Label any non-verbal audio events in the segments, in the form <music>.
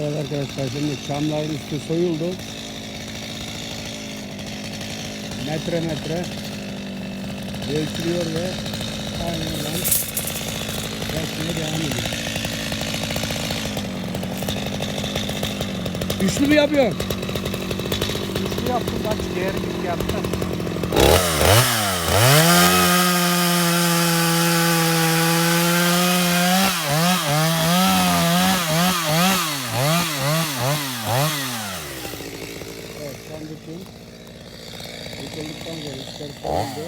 Evet arkadaşlar şimdi çamların üstü soyuldu. Metre metre ölçülüyor ve aynen resmine devam ediyor. Üçlü mü yapıyor? Üçlü yaptım kaç değer gibi yaptım. Evet şu an bütün yıkıldıktan sonra içleri soyuldu.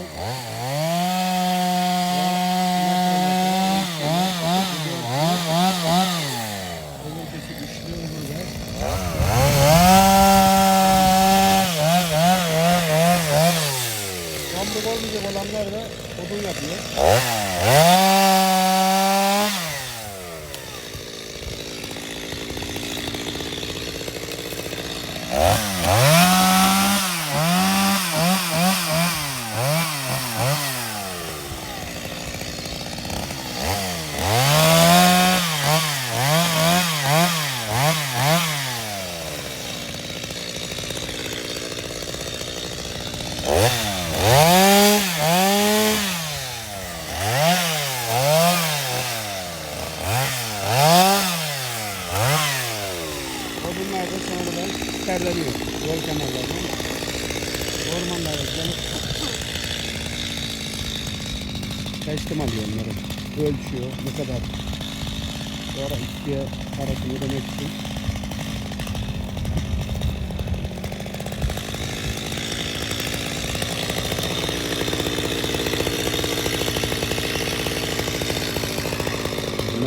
Öncesi üçlü burada. Kamburuk olmayacak olanlar da odun yapıyor. Odunlar da sonradan terleniyor. Yol kenarlarından. Ormanlara gelip teslim alıyor onları. Ölçüyor ne kadar. Sonra ikiye parasını ödemek için.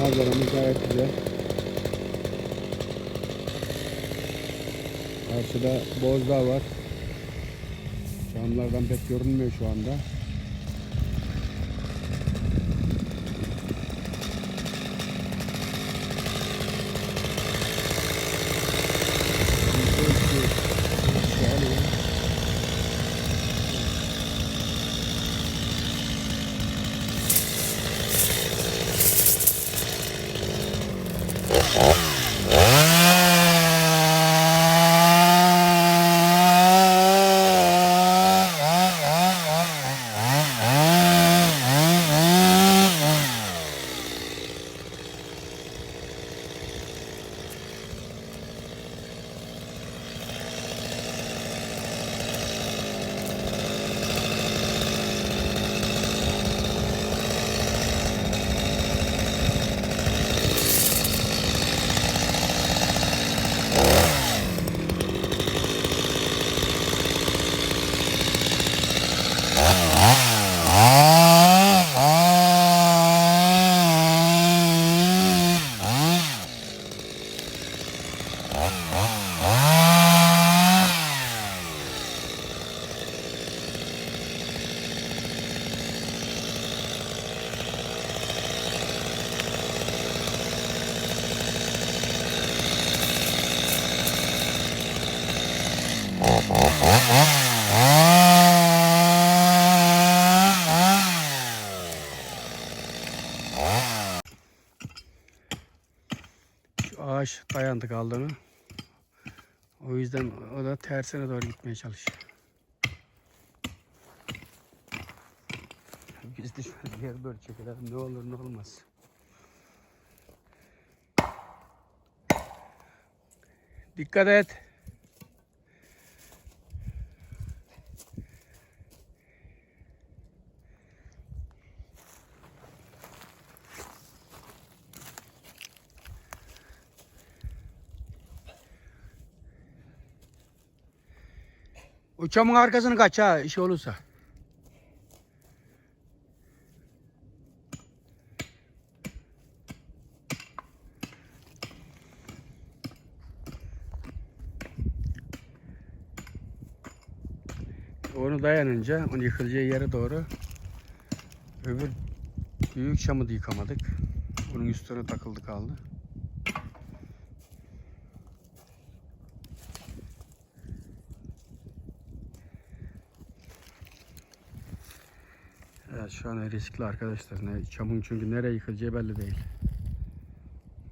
Manzaramız gayet güzel. Karşıda Bozdağ var. Camlardan pek görünmüyor şu anda. Şu ağaç dayandı kaldığını. O yüzden o da tersine doğru gitmeye çalışıyor. Biz de şöyle yer böyle çekelim ne olur ne olmaz. Dikkat et. O çamın arkasını kaç ha iş olursa. Onu dayanınca onu yıkılacağı yere doğru öbür büyük çamı da yıkamadık. Bunun üstüne takıldı kaldı. Evet şu an riskli arkadaşlar. Ne, çamın çünkü nereye yıkılacağı belli değil.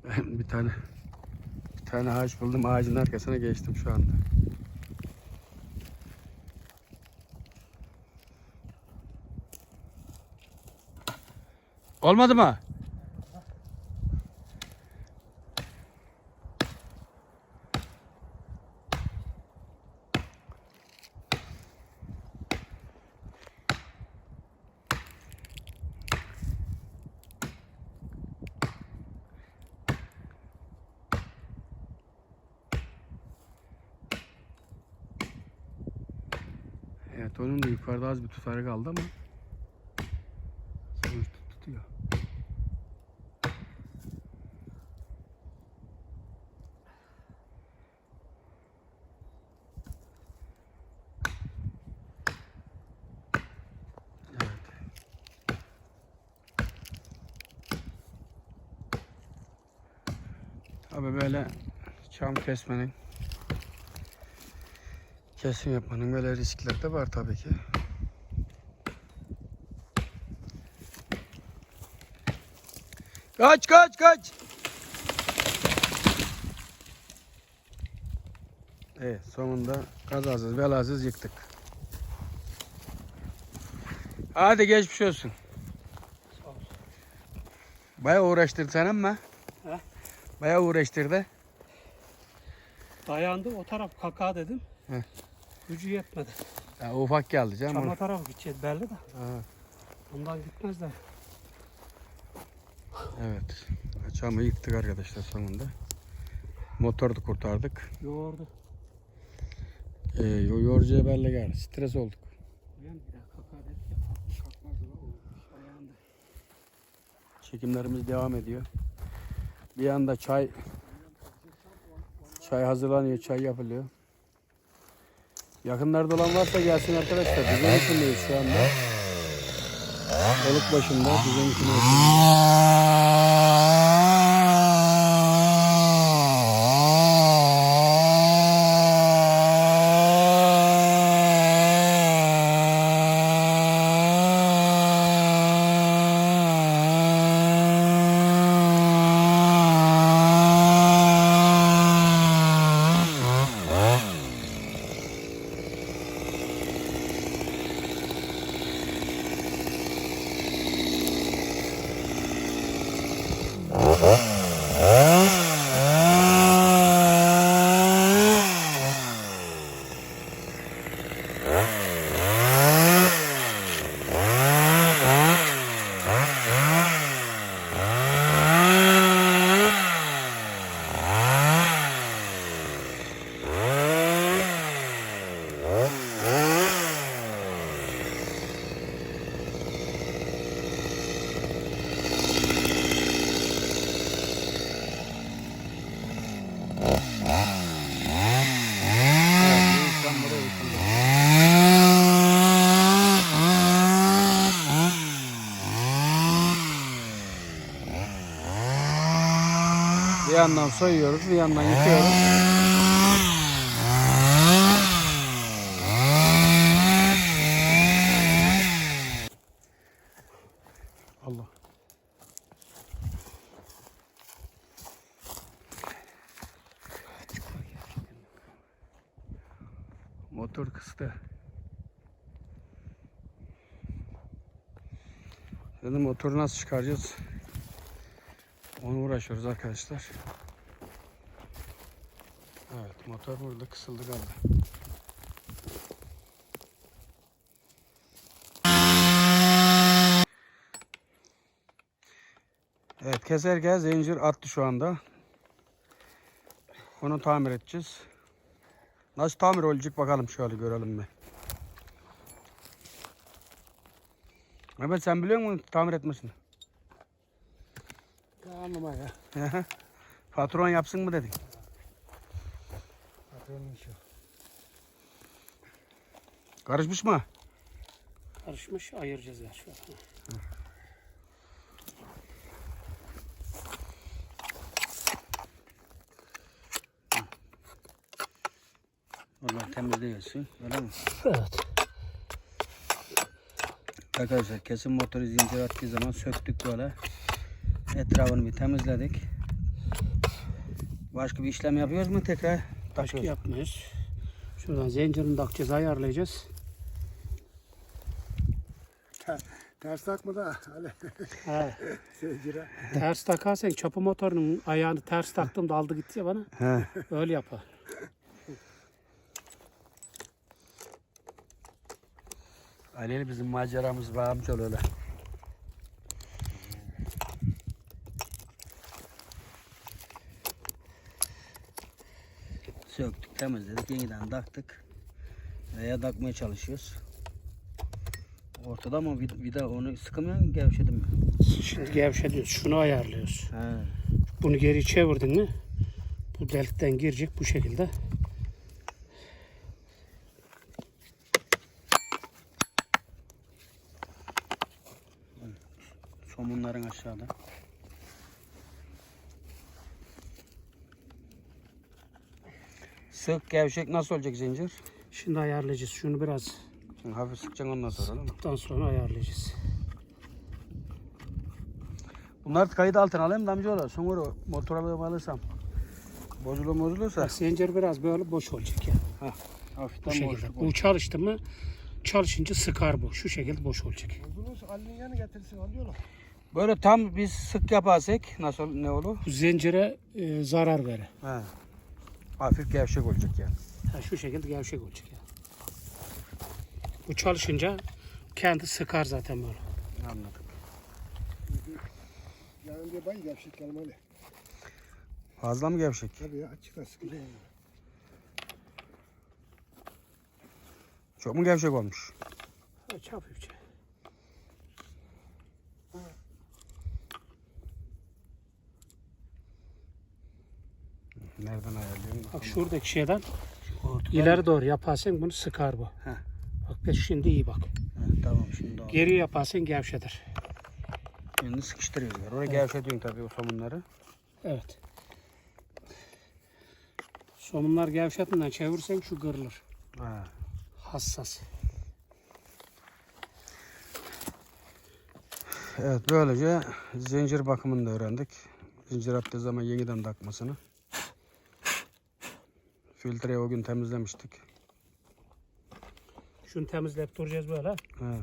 Ben bir tane bir tane ağaç buldum. Ağacın arkasına geçtim şu anda. Olmadı mı? Evet onun da yukarıda az bir tutarı kaldı ama sonuçta tutuyor. Tabii böyle çam kesmenin kesim yapmanın böyle riskleri de var tabii ki. Kaç kaç kaç. Evet sonunda kazasız belasız yıktık. Hadi geçmiş olsun. Bayağı uğraştırdı sen ama. He? Bayağı uğraştırdı. Dayandı o taraf kaka dedim. He. Gücü yetmedi. Ya, ufak geldi canım. Çama onu- tarafı gideceğiz belli de. Ha, Ondan gitmez de. evet. Çamı yıktık arkadaşlar sonunda. Motoru da kurtardık. Yoğurdu. Ee, yo- yorucuya belli geldi. Stres olduk. Çekimlerimiz devam ediyor. Bir yanda çay çay hazırlanıyor, çay yapılıyor. Yakınlarda olan varsa gelsin arkadaşlar. Düzen içindeyiz şu anda. Oluk başında düzen içindeyiz. <laughs> Bir yandan soyuyoruz, bir yandan yıkıyoruz. Allah. Motor kıstı. Dedim motoru nasıl çıkaracağız? Onu uğraşıyoruz arkadaşlar. Evet motor burada kısıldı galiba. Evet keserken zincir attı şu anda. Onu tamir edeceğiz. Nasıl tamir olacak bakalım şöyle görelim bir. Mehmet sen biliyor musun tamir etmesini? Anlama ya. Patron yapsın mı dedin? Patronun işi. Karışmış mı? Karışmış ayıracağız ya şu an. Onlar temizliyorsun. Öyle mi? Evet. Arkadaşlar kesim motoru zincir attığı zaman söktük böyle. Etrafını bir temizledik. Başka bir işlem yapıyoruz mu tekrar? Başka Takıyoruz. yapmıyoruz. Şuradan zincirini takacağız, ayarlayacağız. Ters takma da Ali He. <laughs> zincire. ters takarsan çapı motorunun ayağını ters taktım da aldı gitti ya bana. He. Öyle yapar. Ali ile bizim maceramız var amcalı öyle. Söktük, temizledik, yeniden taktık. Veya takmaya çalışıyoruz. Ortada ama vida, onu sıkımıyor mu, gevşedim mi? Şimdi gevşetiyoruz. Şunu ayarlıyoruz. He. Bunu geri çevirdin mi bu delikten girecek bu şekilde. Somunların aşağıda. Sık gevşek nasıl olacak zincir? Şimdi ayarlayacağız. Şunu biraz Şimdi hafif sıkacaksın ondan sonra değil mi? daha sonra ayarlayacağız. Bunları kayıt altına alayım da amcaoğlu. Sonra motor alıp alırsam. Bozulur bozulursa. Bak zincir biraz böyle boş olacak ya. Bu Hafiften şekilde. boşluk Bu çalıştı mı çalışınca sıkar bu. Şu şekilde boş olacak. Bozulursa Ali'nin yanı getirsin alıyorlar. Böyle tam biz sık yaparsak nasıl ne olur? Bu zincire e, zarar verir. He. Hafif gevşek olacak yani. Ha, şu şekilde gevşek olacak ya. Bu çalışınca kendi sıkar zaten böyle. Anladım. Yarın diye bay gevşek gelme Ali. Fazla mı gevşek? Tabii ya açık sıkıcı. Çok mu gevşek olmuş? Aç hafifçe. Nereden ayarlayayım? Bak şuradaki şeyden Ortadan- ileri doğru yaparsan bunu sıkar bu. Heh. Bak ben şimdi iyi bak. He, tamam şimdi oldu. Geri yaparsan gevşetir. Şimdi sıkıştırıyoruz. Oraya gevşetiyorsun tabii o somunları. Evet. Somunlar gevşetmeden çevirsen şu kırılır. He. Hassas. Evet böylece zincir bakımını da öğrendik. Zincir attığı zaman yeniden takmasını. Filtreyi o gün temizlemiştik. Şunu temizleyip duracağız böyle. He.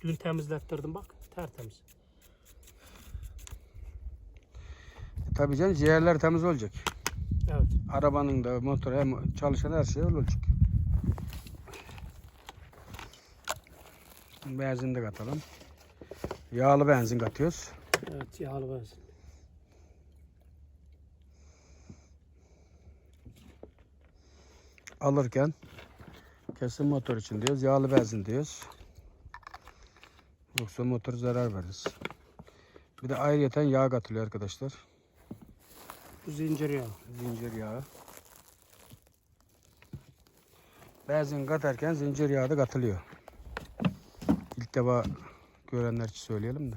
Dün temizlettirdim bak. Tertemiz. Tabii canım ciğerler temiz olacak. Evet. Arabanın da motor hem çalışan her şey öyle olacak. Benzin de katalım. Yağlı benzin katıyoruz. Evet yağlı benzin. Alırken kesin motor için diyoruz. Yağlı benzin diyoruz. Yoksa motor zarar veririz. Bir de ayrıyeten yağ katılıyor arkadaşlar. Bu zincir yağı. Zincir yağı. Benzin katarken zincir yağı da katılıyor. İlk defa görenler için söyleyelim de.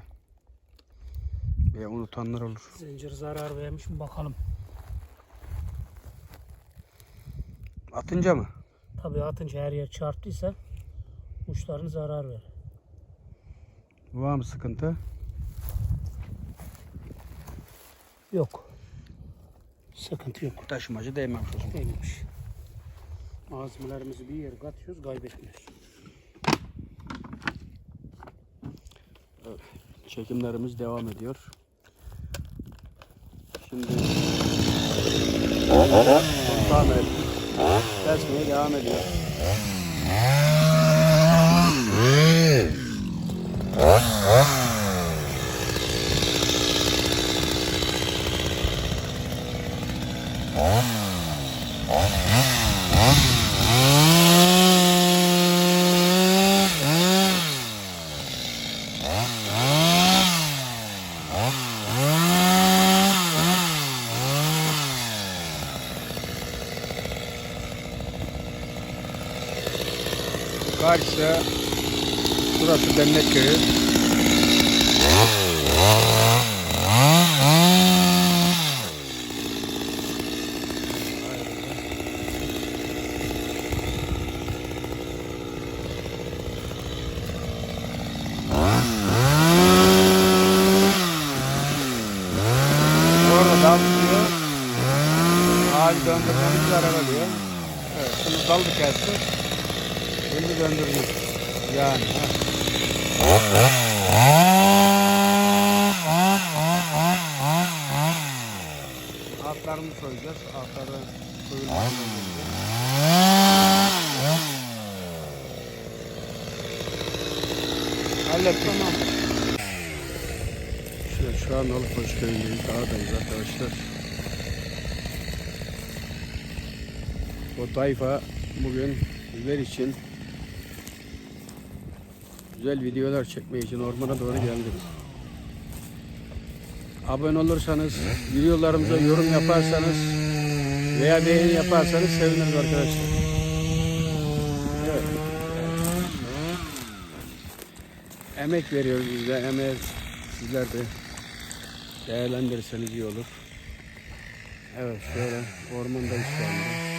Veya unutanlar olur. Zincir zarar vermiş mi bakalım. Atınca mı? Tabii atınca her yer çarptıysa uçlarını zarar verir. Var mı sıkıntı? Yok. Sıkıntı yok. Taşımacı değmemiş o zaman. Değilmiş. Malzemelerimizi bir yere katıyoruz, kaybetmiyoruz. Çekimlerimiz devam ediyor. Şimdi tamir. Kesmeye devam ediyor. Karşıda burası Demlet Köyü. Orada dam tutuyor. döndürmemiz zarar oluyor. Evet, şimdi daldı kesti. Şimdi döndürdük. Yani. ha. Altlarını soyacağız. Altları soyulmasını Hallettim. Tamam. Şu, şu an Alıkoç köyündeyiz. Dağdayız arkadaşlar. O tayfa bugün bizler için güzel videolar çekmek için ormana doğru geldik. Abone olursanız, videolarımıza yorum yaparsanız veya beğeni yaparsanız seviniriz arkadaşlar. Evet. Emek veriyoruz biz de. Emeği sizler de değerlendirirseniz iyi olur. Evet şöyle ormandayız şu anda.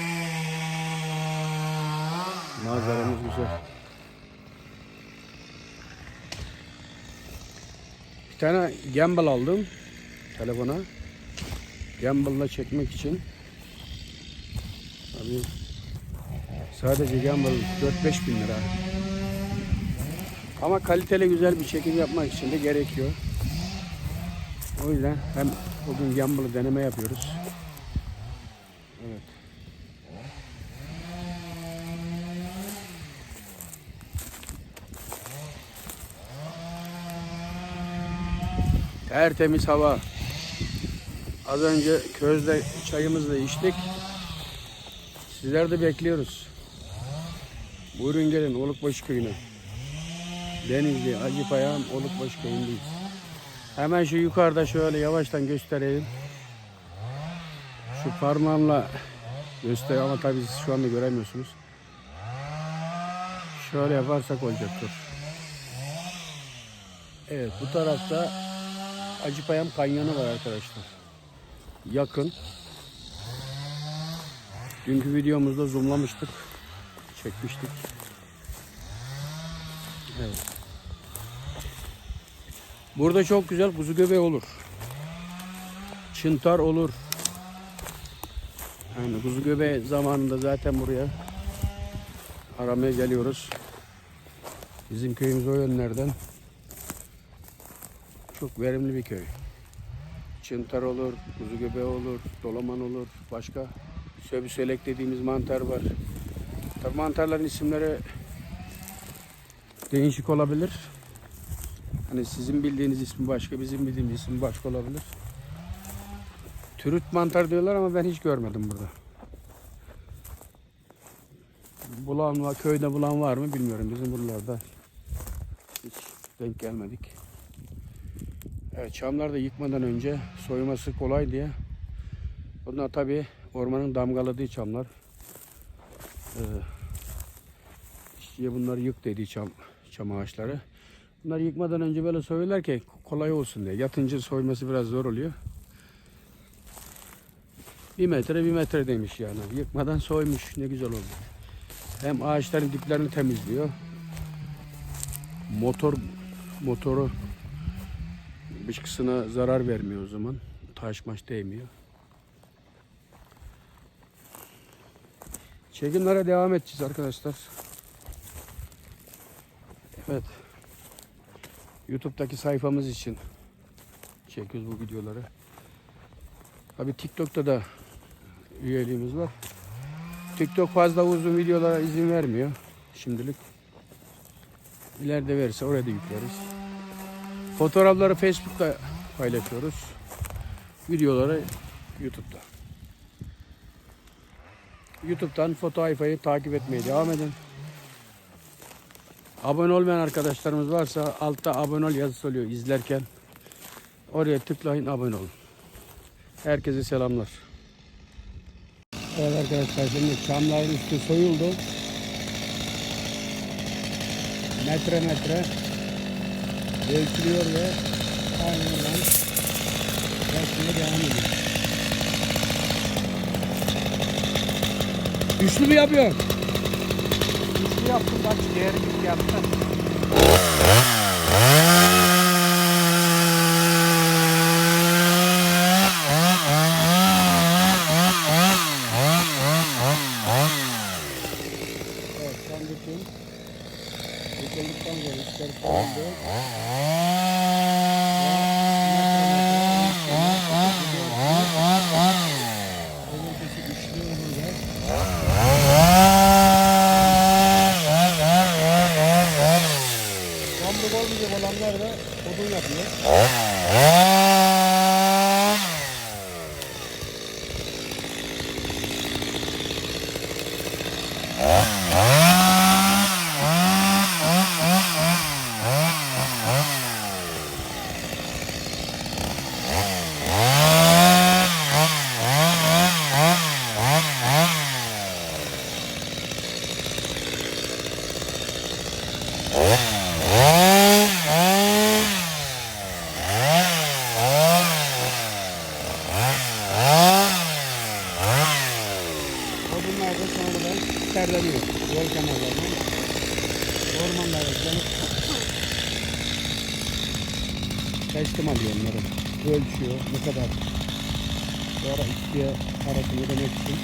Manzaramız güzel. Bir tane gimbal aldım telefona. Gimbal'la çekmek için. Tabii sadece gimbal 4-5 bin lira. Ama kaliteli güzel bir çekim yapmak için de gerekiyor. O yüzden hem bugün gimbal'ı deneme yapıyoruz. Tertemiz hava. Az önce közde çayımızı da içtik. Sizler de bekliyoruz. Buyurun gelin Olukbaşı köyüne. Denizli, Acıpayam, Olukbaşı köyündeyiz. Hemen şu yukarıda şöyle yavaştan göstereyim. Şu parmağımla göster ama tabii siz şu anda göremiyorsunuz. Şöyle yaparsak olacaktır. Evet bu tarafta Acıpayam Kanyonu var arkadaşlar. Yakın. Dünkü videomuzda zoomlamıştık. Çekmiştik. Evet. Burada çok güzel kuzu göbeği olur. Çıntar olur. Yani kuzu göbeği zamanında zaten buraya aramaya geliyoruz. Bizim köyümüz o yönlerden. Çok verimli bir köy. Çıntar olur, kuzu göbeği olur, dolaman olur, başka söbüselek dediğimiz mantar var. Tabii mantarların isimleri değişik olabilir. Hani sizin bildiğiniz ismi başka, bizim bildiğimiz ismi başka olabilir. Türüt mantar diyorlar ama ben hiç görmedim burada. Bulan var, köyde bulan var mı bilmiyorum. Bizim buralarda hiç denk gelmedik. Evet, çamları da yıkmadan önce soyması kolay diye. Bunlar tabi ormanın damgaladığı çamlar. Ee, işte bunlar yık dediği çam, çam ağaçları. Bunları yıkmadan önce böyle soyuyorlar ki kolay olsun diye. Yatınca soyması biraz zor oluyor. Bir metre bir metre demiş yani. Yıkmadan soymuş. Ne güzel oldu. Hem ağaçların diplerini temizliyor. Motor motoru dışkısına zarar vermiyor o zaman. Taş maş değmiyor. Çekimlere devam edeceğiz arkadaşlar. Evet. YouTube'daki sayfamız için çekiyoruz bu videoları. Tabi TikTok'ta da üyeliğimiz var. TikTok fazla uzun videolara izin vermiyor şimdilik. İleride verirse oraya da yükleriz. Fotoğrafları Facebook'ta paylaşıyoruz. Videoları YouTube'da. YouTube'dan foto sayfayı takip etmeye devam edin. Abone olmayan arkadaşlarımız varsa altta abone ol yazısı oluyor izlerken. Oraya tıklayın abone olun. Herkese selamlar. Evet arkadaşlar şimdi çamların üstü soyuldu. Metre metre ölçülüyor ve aynen oradan ölçmeye devam ediyor. Güçlü mü yapıyor? Güçlü yaptım bak diğer gibi yaptı. Ormanlara gelip teslim alıyor onları. Ölçüyor ne kadar. Sonra ikiye parasını ödemek için.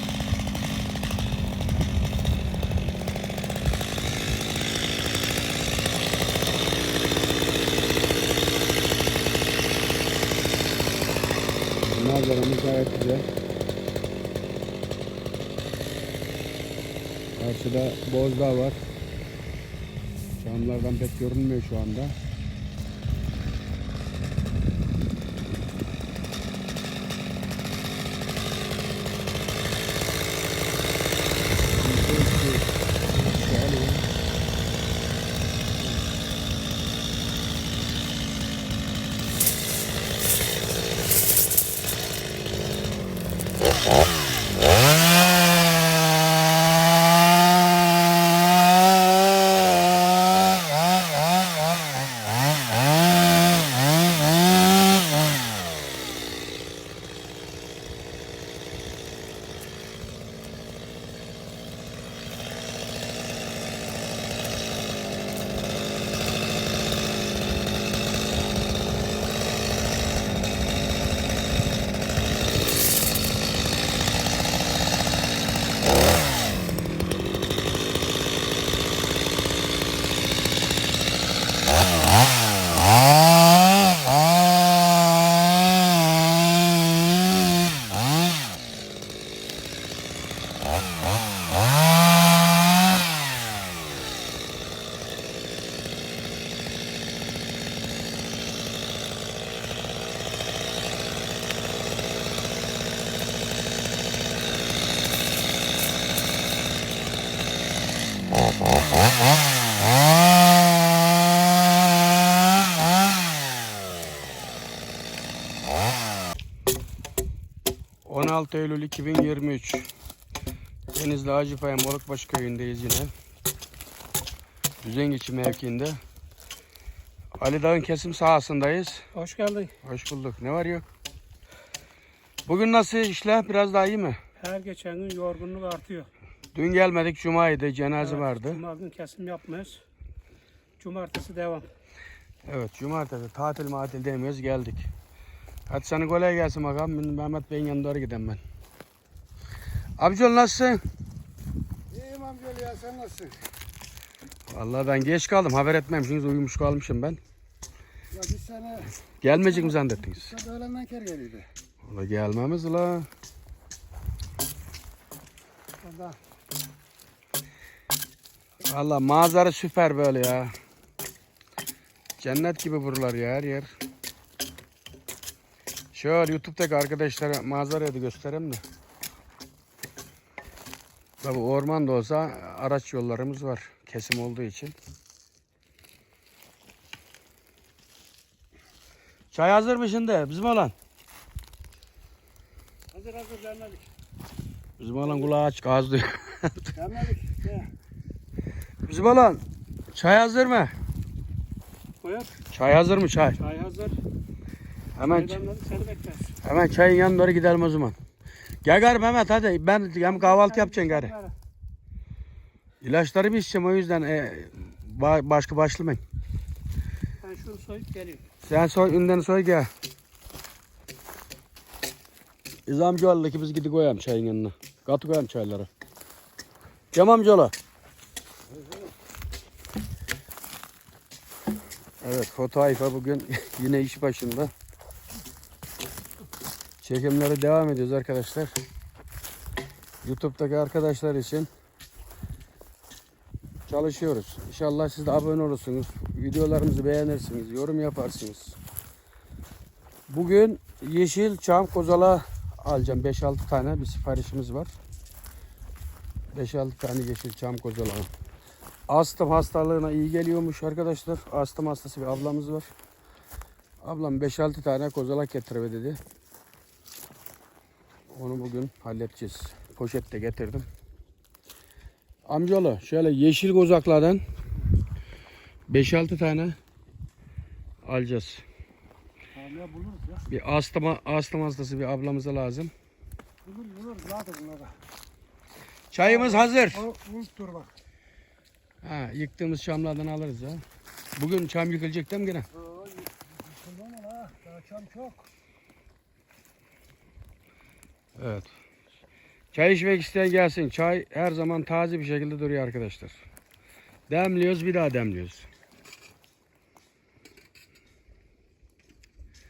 Manzaramız gayet güzel. Karşıda Bozdağ var. Camlardan pek görünmüyor şu anda. ...16 Eylül 2023... ...Denizli Hacıpayam Balıkbaşı köyündeyiz yine. Düzengiçi mevkiinde. Ali Dağ'ın kesim sahasındayız. Hoş geldin. Hoş bulduk. Ne var yok? Bugün nasıl işler? Biraz daha iyi mi? Her geçen gün yorgunluk artıyor. Dün gelmedik. Cuma'ydı. Cenaze Evet, vardı. Cuma gün kesim yapmıyoruz. Cumartesi devam. Evet. Cumartesi. Tatil matil demiyoruz. Geldik. Hadi sana kolay gelsin bakalım. Ben Mehmet Bey'in yanına doğru gideyim ben. Abicol nasılsın? İyiyim amcalı ya sen nasılsın? Vallahi ben geç kaldım. Haber etmemişsiniz. Uyumuş kalmışım ben. Ya bir sene Gelmeyecek mi zannettiniz? sen öğlenden ker geliyordu. Valla gelmemiz la. Valla manzara süper böyle ya. Cennet gibi buralar ya her yer. Şöyle YouTube'daki arkadaşlara manzarayı da göstereyim de. Tabi orman da olsa araç yollarımız var. Kesim olduğu için. Çay hazır mı şimdi? Bizim olan. Hazır hazır gelmedik. Bizim olan kulağı aç gaz diyor. gelmedik. Bizim olan. Çay hazır mı? Koyar. Çay hazır mı çay? Çay hazır. Hemen hemen çayın yanına doğru gidelim o zaman. Gel gari Mehmet hadi. Ben hem kahvaltı yapacaksın gari. İlaçları bir içeceğim o yüzden e, ba- başka başlamayın. Ben şunu soyup geliyorum. Sen soy, önden soy gel. İzamcıoğlu ki biz gidip koyalım çayın yanına. Katı koyalım çayları. Cem amcaoğlu. Evet foto ayfa bugün <laughs> yine iş başında. Çekimlere devam ediyoruz arkadaşlar. YouTube'daki arkadaşlar için çalışıyoruz. İnşallah siz de abone olursunuz. Videolarımızı beğenirsiniz. Yorum yaparsınız. Bugün yeşil çam kozala alacağım. 5-6 tane bir siparişimiz var. 5-6 tane yeşil çam kozala. Astım hastalığına iyi geliyormuş arkadaşlar. Astım hastası bir ablamız var. Ablam 5-6 tane kozalak getiriver dedi. Onu bugün halledeceğiz. Poşette getirdim. Amcaoğlu şöyle yeşil kozaklardan 5-6 tane alacağız. Tamam buluruz ya. Bir astım, astım hastası bir ablamıza lazım. Bulur buluruz zaten bunlara. Çayımız hazır. O unut dur bak. Ha, yıktığımız çamlardan alırız ya. Bugün çam yıkılacak değil mi gene? Yıkıldı mı la? Daha çam çok. Evet. Çay içmek isteyen gelsin. Çay her zaman taze bir şekilde duruyor arkadaşlar. Demliyoruz bir daha demliyoruz.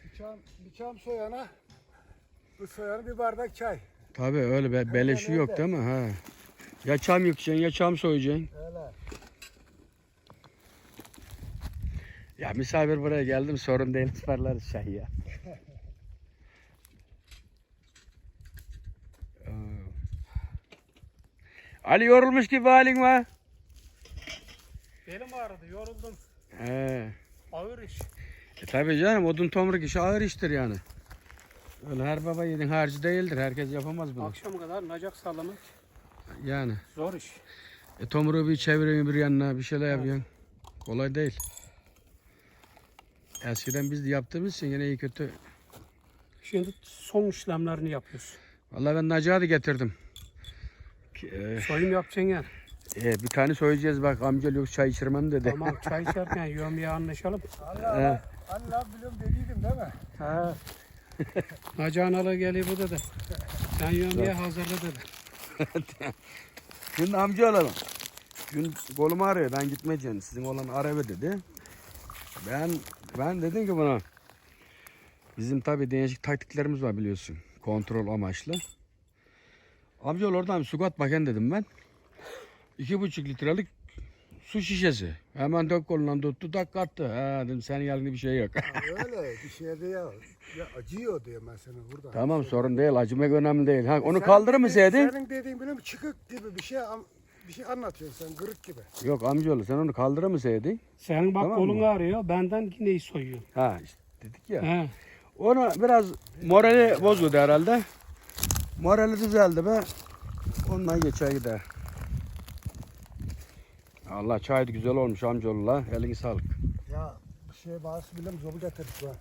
Bir çam, bir çam soyana. Bu soyana bir bardak çay. Tabii öyle be, beleşi yok değil mi? Ha. Ya çam yıkacaksın ya çam soyacaksın. Öyle. Ya misafir buraya geldim sorun değil <laughs> ısmarlarız çay ya. Ali yorulmuş gibi halin var. Belim ağrıdı, yoruldum. He. Ağır iş. E tabii canım odun tomruk işi ağır iştir yani. Öyle her baba yiğidin harcı değildir. Herkes yapamaz bunu. Akşam kadar nacak sallamak Yani. zor iş. E tomruğu bir çeviriyorsun bir yanına bir şeyler yapıyorsun. Kolay değil. Eskiden biz de yaptığımız için yine iyi kötü. Şimdi son işlemlerini yapıyoruz. Vallahi ben Nacağı da getirdim. Ki, e, Soyum yapacaksın yani. e, bir tane söyleyeceğiz bak amca yok çay içirmem dedi. Tamam çay içerken <laughs> yömeye anlaşalım. Allah He. Allah biliyorum dediydim değil mi? Ha. Nacan ala geliyor bu dedi. Sen yömeye hazırla dedi. <laughs> Şimdi amca olalım. Gün kolumu arıyor ben gitmeyeceğim. Sizin olan araba dedi. Ben ben dedim ki buna bizim tabi değişik taktiklerimiz var biliyorsun. Kontrol amaçlı. Amca oradan su kat bakın dedim ben. İki buçuk litrelik su şişesi. Hemen dök kolundan tuttu tak kattı. Ha dedim senin yanında bir şey yok. Öyle bir şey de ya. Ya acıyor diyor ben sana burada. tamam sorun değil acımak önemli değil. Ha, onu Senin kaldırır mı dediğin- Seydi? Senin dediğin benim çıkık gibi bir şey bir şey anlatıyorsun sen gırık gibi. Yok amcaoğlu sen onu kaldırır mı Seydi? Senin bak Tamam kolun mı? ağrıyor. Benden yine soyuyor. Ha işte dedik ya. He. Onu biraz morali bozuldu herhalde. Morali düzeldi be. Ondan geçer gider. Allah çay güzel olmuş amcaoğlu Elini sağlık. Ya bir şey bazı bilim zobu getirdik ben.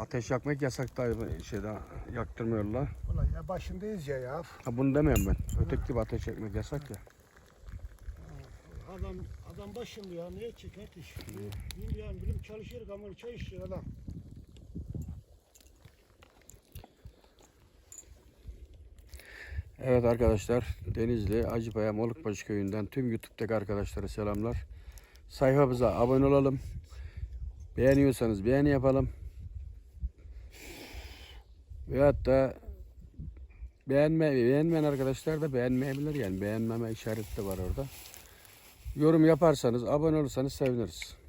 Ateş yakmak yasak da şeyde yaktırmıyorlar. Ulan ya başındayız ya ya. Ha bunu demiyorum ben. Öteki gibi ateş yakmak yasak ya. Adam adam başında ya niye çeker iş? Bilim yani bilim çalışır ama çay içiyor adam. Evet arkadaşlar Denizli Acıpaya Molukbaşı köyünden tüm YouTube'daki arkadaşlara selamlar. Sayfamıza abone olalım. Beğeniyorsanız beğeni yapalım. Ve hatta beğenme, beğenmeyen arkadaşlar da beğenmeyebilir yani beğenmeme işareti de var orada. Yorum yaparsanız abone olursanız seviniriz.